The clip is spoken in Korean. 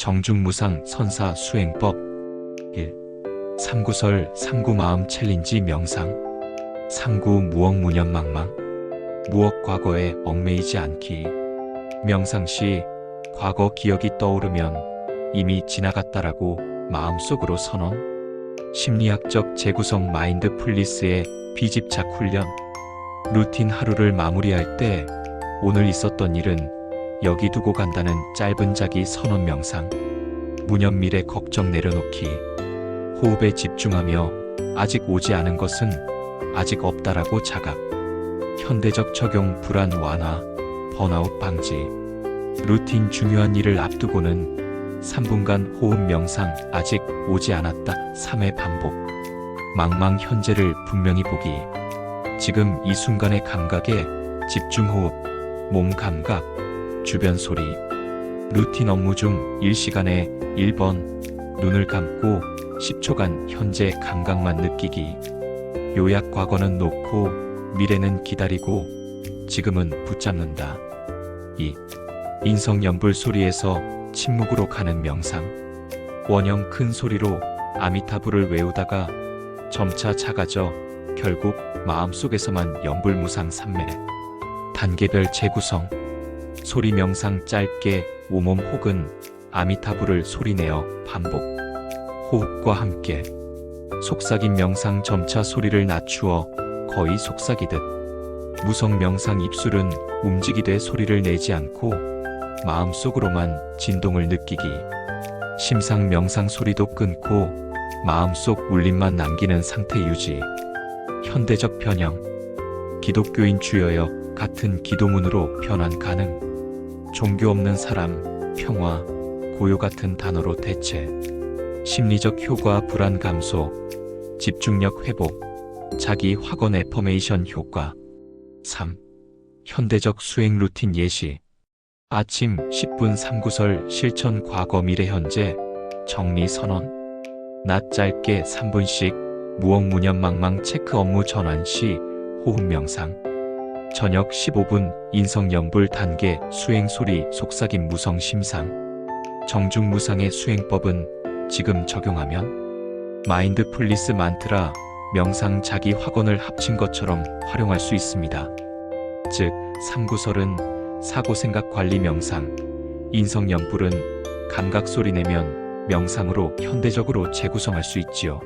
정중무상 선사 수행법 1. 삼구설 삼구마음 챌린지 명상 삼구 무억무념망망 무억 과거에 얽매이지 않기 명상 시 과거 기억이 떠오르면 이미 지나갔다라고 마음속으로 선언 심리학적 재구성 마인드 풀리스의 비집착 훈련 루틴 하루를 마무리할 때 오늘 있었던 일은 여기 두고 간다는 짧은 자기 선언 명상. 무념밀의 걱정 내려놓기. 호흡에 집중하며 아직 오지 않은 것은 아직 없다라고 자각. 현대적 적용 불안 완화 번아웃 방지. 루틴 중요한 일을 앞두고는 3분간 호흡 명상 아직 오지 않았다. 3회 반복. 망망 현재를 분명히 보기. 지금 이 순간의 감각에 집중 호흡 몸 감각 주변 소리 루틴 업무 중 1시간에 1번 눈을 감고 10초간 현재 감각만 느끼기. 요약 과거는 놓고 미래는 기다리고 지금은 붙잡는다. 2. 인성 연불 소리에서 침묵으로 가는 명상. 원형 큰 소리로 아미타불을 외우다가 점차 작아져 결국 마음속에서만 연불무상 삼매. 단계별 재구성 소리 명상 짧게 오몸 혹은 아미타불을 소리내어 반복 호흡과 함께 속삭임 명상 점차 소리를 낮추어 거의 속삭이듯 무성 명상 입술은 움직이되 소리를 내지 않고 마음속으로만 진동을 느끼기. 심상 명상 소리도 끊고 마음속 울림만 남기는 상태 유지. 현대적 변형. 기독교인 주여여 같은 기도문으로 변환 가능 종교 없는 사람 평화 고요 같은 단어로 대체 심리적 효과 불안 감소 집중력 회복 자기 확언 애퍼메이션 효과. 3. 현대적 수행 루틴 예시. 아침 10분 3구설 실천 과거 미래 현재 정리 선언. 낮 짧게 3분씩 무억무념 망망 체크 업무 전환 시 호흡 명상 저녁 15분 인성연불 단계 수행 소리 속삭임 무성 심상 정중무상의 수행법은 지금 적용하면 마인드 풀리스 만트라 명상 자기 확언을 합친 것처럼 활용할 수 있습니다. 즉, 삼구설은 사고 생각 관리 명상, 인성연불은 감각 소리 내면 명상으로 현대적으로 재구성할 수 있지요.